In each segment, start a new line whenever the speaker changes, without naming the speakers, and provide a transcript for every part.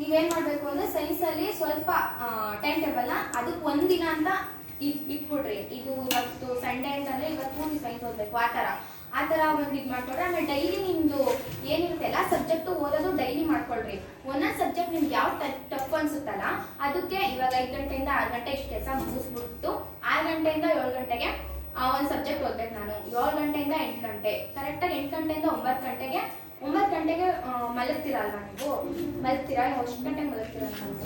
ನೀವೇನ್ ಮಾಡ್ಬೇಕು ಅಂದ್ರೆ ಸೈನ್ಸ್ ಅಲ್ಲಿ ಸ್ವಲ್ಪ ಟೈಮ್ ಟೇಬಲ್ ಅದಕ್ಕೆ ಒಂದಿನ ಅಂತ ಇಟ್ ಇಟ್ಬಿಡ್ರಿ. ಇದು ಇವತ್ತು ಸಂಡೇ ಅಂತಂದ್ರೆ ಇವತ್ತು ನೀವು ಸೈನ್ಸ್ ಓದ್ಬೇಕು, ಆ ಥರ. ಆ ಥರ ಒಂದು ಇದು ಮಾಡ್ಕೊಡ್ರಿ. ಆಮೇಲೆ ಡೈಲಿ ನಿಮ್ದು ಏನಿರುತ್ತೆ ಎಲ್ಲ ಸಬ್ಜೆಕ್ಟು ಓದೋದು ಡೈಲಿ ಮಾಡ್ಕೊಳ್ರಿ ಒಂದೊಂದು ಸಬ್ಜೆಕ್ಟ್ ನಿಮ್ಗೆ ಯಾವ ಟಫ್ ಅನ್ಸುತ್ತಲ್ಲ, ಅದಕ್ಕೆ ಇವಾಗ ಐದು ಗಂಟೆಯಿಂದ ಆರು ಗಂಟೆ ಇಷ್ಟು ಕೆಲಸ ಮುಗಿಸ್ಬಿಟ್ಟು ಆರು ಗಂಟೆಯಿಂದ ಏಳು ಗಂಟೆಗೆ, ಆ, ಒಂದು ಸಬ್ಜೆಕ್ಟ್ ಓದ್ಬೇಕು ನಾನು. ಏಳು ಗಂಟೆಯಿಂದ ಎಂಟು ಗಂಟೆ. ಕರೆಕ್ಟಾಗಿ ಎಂಟು ಗಂಟೆಯಿಂದ ಒಂಬತ್ತು ಗಂಟೆಗೆ ಒಂಬತ್ತು ಗಂಟೆಗೆ ಮಲಗ್ತೀರಲ್ವಾ ನೀವು? ಮಲಗ್ತೀರಾ? ಎಷ್ಟು ಗಂಟೆಗೆ ಮಲಗ್ತೀರಾ ಅಂತ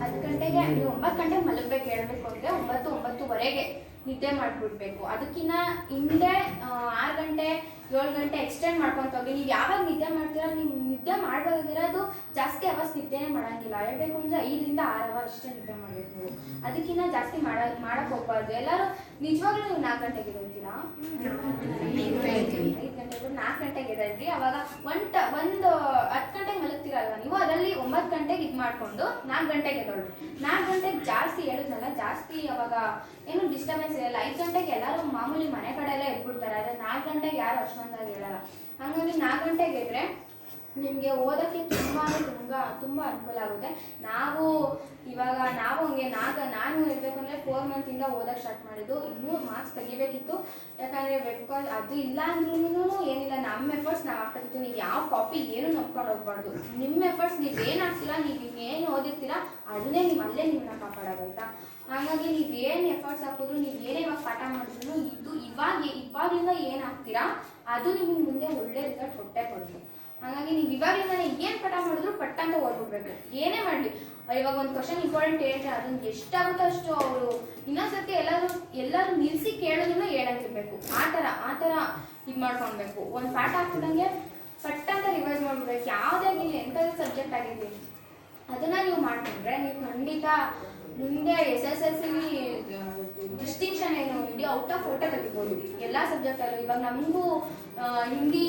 ಹತ್ತು ಗಂಟೆಗೆ, ನೀವು ಒಂಬತ್ತು ಗಂಟೆಗೆ ಮಲಗಬೇಕು, ಹೇಳ್ಬೇಕು ಅಂದರೆ ಒಂಬತ್ತು, ಒಂಬತ್ತುವರೆಗೆ ನಿದ್ದೆ ಮಾಡಿಬಿಡ್ಬೇಕು. ಅದಕ್ಕಿಂತ ಹಿಂದೆ ಆರು ಗಂಟೆ, ಏಳು ಗಂಟೆ ಎಕ್ಸ್ಟೆಂಡ್ ಮಾಡ್ಕೊಂತ ಹೋಗಿ. ನೀವು ಯಾವಾಗ ನಿದ್ದೆ ಮಾಡ್ತೀರಾ, ನೀವು ನಿದ್ದೆ ಮಾಡಬೇಕಾಗಿರೋದು ಜಾಸ್ತಿ ಅವರ್ಸ್ ನಿದ್ದೆನೇ ಮಾಡೋಂಗಿಲ್ಲ. ಹೇಳ್ಬೇಕು ಅಂದರೆ ಐದರಿಂದ ಆರು ಅವರ್ ಅಷ್ಟೇ ನಿದ್ದೆ ಮಾಡಬೇಕು. ಅದಕ್ಕಿಂತ ಜಾಸ್ತಿ ಮಾಡ ಮಾಡೋಕ್ಕೆ ಹೋಗ್ಬಾರ್ದು. ಎಲ್ಲರೂ ನಿಜವಾಗ್ಲೂ ನೀವು ನಾಲ್ಕು ಗಂಟೆಗೆ ಗಂಟೆಗೆ ನಾಲ್ಕು ಅವಾಗ ಒನ್ ಒಂಟ, ಒಂದು ಹತ್ತು ಗಂಟೆಗೆ ಮಲಗ್ತೀರಲ್ವ ನೀವು? ಅದರಲ್ಲಿ ಒಂಬತ್ತು ಗಂಟೆಗೆ ಇದು ಮಾಡಿಕೊಂಡು ನಾಲ್ಕು ಗಂಟೆಗೆ ಎದ್ದೇಳ್ರಿ. ನಾಲ್ಕು ಗಂಟೆಗೆ ಜಾಸ್ತಿ ಹೇಳಿದ್ನಲ್ಲ ಜಾಸ್ತಿ ಅವಾಗ ಏನು ಡಿಸ್ಟರ್ಬೆನ್ಸ್ ಇರಲ್ಲ. ಐದು ಗಂಟೆಗೆ ಎಲ್ಲರೂ ಮಾಮೂಲಿ ಮನೆ ಕಡೆ ಎಲ್ಲ ಎದ್ಬಿಡ್ತಾರೆ ಆದರೆ ನಾಲ್ಕು ಗಂಟೆಗೆ ಯಾರು ಅಷ್ಟೊಂದಾಗಿ ಹೇಳಲ್ಲ ಹಂಗಾಗಿ ನಾಲ್ಕು ಗಂಟೆಗೆ ಎದ್ರೆ ನಿಮಗೆ ಓದೋಕ್ಕೆ ತುಂಬ ತುಂಬ ತುಂಬ ಅನುಕೂಲ ಆಗುತ್ತೆ. ನಾವು ಇವಾಗ, ನಾವು ಹಂಗೆ, ನಾಗ, ನಾನು ಹೇಳ್ಬೇಕು ಅಂದರೆ ಫೋರ್ ಮಂತಿಂದ ಓದೋಕ್ಕೆ ಸ್ಟಾರ್ಟ್ ಮಾಡಿದ್ದು. ಇನ್ನೂ ಮಾರ್ಕ್ಸ್ ತೆಗಿಬೇಕಿತ್ತು. ಯಾಕಂದರೆ ವೆಬ್ ಕಾಲ್ ಅದು ಇಲ್ಲ ಅಂದ್ರೂ ಏನಿಲ್ಲ. ನಮ್ಮ ಎಫರ್ಟ್ಸ್ ನಾವು ಹಾಕ್ತಿತ್ತು ನೀವು ಯಾವ ಕಾಪಿ ಏನು ನಂಬ್ಕೊಂಡು ಹೋಗ್ಬಾರ್ದು. ನಿಮ್ಮ ಎಫರ್ಟ್ಸ್ ನೀವೇನು ಹಾಕ್ತೀರಾ, ನೀವು ಏನು ಓದಿರ್ತೀರಾ, ಅದನ್ನೇ ನೀವು ಅಲ್ಲೇ ನಿಮ್ಮನ್ನ ಕಾಪಾಡೋದಾಯ್ತಾ ಹಾಗಾಗಿ ನೀವು ಏನು ಎಫರ್ಟ್ಸ್ ಹಾಕಿದ್ರು, ನೀವು ಏನೇ ಇವಾಗ ಪಾಠ ಮಾಡಿದ್ರು ಇದು ಇವಾಗ ಇವಾಗಿಂದ ಏನು ಹಾಕ್ತೀರಾ, ಅದು ನಿಮಗೆ ಮುಂದೆ ಒಳ್ಳೆ ರಿಸಲ್ಟ್ ಕೊಟ್ಟೆ ಕೊಡುತ್ತೆ. ಹಾಗಾಗಿ ನೀವು ಇವಾಗಲಿಂದ ಏನು ಪಟ ಮಾಡಿದ್ರು ಪಟ್ಟ ಅಂತ ಓದ್ಬಿಡ್ಬೇಕು. ಏನೇ ಮಾಡಲಿ. ಇವಾಗ ಒಂದು ಕ್ವಶನ್ ಇಂಪಾರ್ಟೆಂಟ್ ಹೇಳಿದ್ರೆ ಅದನ್ನ ಎಷ್ಟಾಗುತ್ತೋ ಅಷ್ಟು ಅವರು ಇನ್ನೊಂದ್ಸತಿ ಎಲ್ಲರೂ ಎಲ್ಲರೂ ನಿಲ್ಲಿಸಿ ಕೇಳೋದನ್ನ ಹೇಳಂತಿರ್ಬೇಕು. ಆ ಥರ ಆ ಥರ ಇದು ಮಾಡ್ಕೊಳ್ಬೇಕು. ಒಂದು ಪಾಠ ಹಾಕ್ಬಿಟ್ಟಂಗೆ ಪಟ್ಟ ಅಂತ ರಿವೈಸ್ ಮಾಡ್ಬಿಡ್ಬೇಕು. ಯಾವುದೇ ಆಗಿರಲಿ, ಎಂಥದ್ದು ಸಬ್ಜೆಕ್ಟ್ ಆಗಿರಲಿ. ಅದನ್ನು ನೀವು ಮಾಡ್ಕೊಂಡ್ರೆ ನೀವು ಖಂಡಿತ ಮುಂದೆ ಎಸ್ ಎಸ್ ಎಲ್ ಸಿಲಿ ಡಿಸ್ಟಿಂಕ್ಷನ್ ಏನು ಇಡೀ ಔಟ್ ಆಫ್ ಫೋಟೋ ತೆಗಿಬೋದು. ಎಲ್ಲ ಸಬ್ಜೆಕ್ಟಲ್ಲೂ ಇವಾಗ ನಮಗೂ ಹಿಂದಿ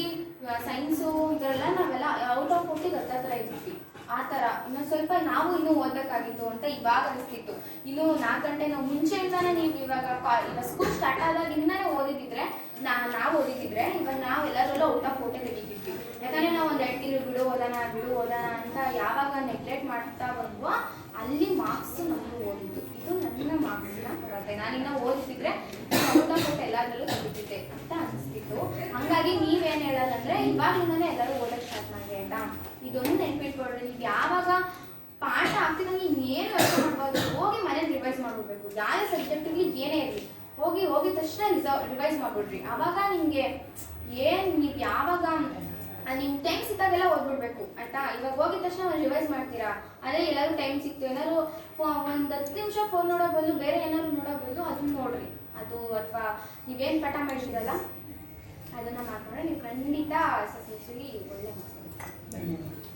ಸೈನ್ಸು ಇದರೆಲ್ಲ ನಾವೆಲ್ಲ ಔಟ್ ಆಫ್ ಫೋರ್ಟಿಗೆ ಹತ್ತತ್ರ ಇರ್ತೀವಿ ಆ ಥರ. ಇನ್ನು ಸ್ವಲ್ಪ ನಾವು ಇನ್ನೂ ಓದಬೇಕಾಗಿತ್ತು ಅಂತ ಇವಾಗ ಅನಿಸ್ತಿತ್ತು. ಇನ್ನು ನಾಲ್ಕು ಗಂಟೆ ನಾವು ಮುಂಚೆಯಿಂದಾನೇ ನೀವು ಇವಾಗ ಸ್ಕೂಲ್ ಸ್ಟಾರ್ಟ್ ಆದಾಗಿಂದನೇ ಓದಿದ್ರೆ, ನಾ, ನಾವು ಓದಿದ್ರೆ ಇವಾಗ ನಾವು ಎಲ್ಲರೆಲ್ಲ ಔಟ್ ಆಫ್ ಫೋಟೋ ತೆಗಿತಿದ್ವಿ. ಯಾಕಂದರೆ ನಾವು ಒಂದು ಎರಡು ಬಿಡು, ಓದೋಣ ಬಿಡು, ಓದೋಣ ಅಂತ ಯಾವಾಗ ನೆಗ್ಲೆಕ್ಟ್ ಮಾಡ್ತಾ ಬಂದ್ವೋ ಅಲ್ಲಿ ಮಾರ್ಕ್ಸ್ ನಮ್ಗೆ ಓದಿದ್ದು. ಇದು ನನ್ನ ಮಾರ್ಕ್ಸ್ನ ಕೊಡತ್ತೆ ನಾನಿನ್ನ ಓದಿಸಿದ್ರೆ ಔಟ್ ಆಫ್ ಫೋಟೋ ಎಲ್ಲದರಲ್ಲೂ ತೆಗಿತಿದ್ದೆ ಅಂತ ಅನಿಸ್ತಿತ್ತು ಹಂಗಾಗಿ ನೀವೇನು ಹೇಳೋದಂದ್ರೆ ಇವಾಗಿಂದನೇ ಎಲ್ಲರೂ ಓದಕ್ಕೆ ಸ್ಟಾರ್ಟ್ ಮಾಡಿ ಆಯ್ತಾ? ಇದೊಂದು ನೆನ್ಪಿಟ್ಕೊಳ್ರಿ ನೀವು ಯಾವಾಗ ಪಾಠ ಆಗ್ತಿದಂಗೆ ಏನು ಯೋಚನೆ ಮಾಡ್ಬೋದು? ಹೋಗಿ ಮನೇಲಿ ರಿವೈಸ್ ಮಾಡ್ಬಿಡ್ಬೇಕು ಯಾವುದೇ ಸಬ್ಜೆಕ್ಟಿಗೆ ಏನೇ ಇರಲಿ, ಹೋಗಿ ಹೋಗಿದ ತಕ್ಷಣ ರಿವೈಸ್ ಮಾಡ್ಬಿಡ್ರಿ ಅವಾಗ ನಿಮಗೆ ಏನು, ನೀವು ಯಾವಾಗ ನಿಮ್ಗೆ ಟೈಮ್ ಸಿಕ್ಕಾಗೆಲ್ಲ ಓದ್ಬಿಡ್ಬೇಕು ಆಯ್ತಾ? ಇವಾಗ ಹೋಗಿದ ತಕ್ಷಣ ರಿವೈಸ್ ಮಾಡ್ತೀರಾ? ಅದೇ ಎಲ್ಲರೂ ಟೈಮ್ ಸಿಕ್ತು. ಏನಾದ್ರು ಒಂದು ಹತ್ತು ನಿಮಿಷ ಫೋನ್ ನೋಡೋ ಬದಲು ಬೇರೆ ಏನಾದ್ರು ನೋಡೋ ಬದಲು ಅದನ್ನ ನೋಡ್ರಿ. ಅದು ಅಥವಾ ನೀವೇನು ಪಾಠ ಮಾಡಿದ್ದೀರಲ್ಲ? ಅದನ್ನ ಮಾಡ್ಕೊಂಡ್ರೆ ನೀವು ಖಂಡಿತ ಎಸ್ ಎಸ್ ಎಲ್ ಸಿಲಿ ಒಳ್ಳೆ marks ತೆಗಿತೀರ.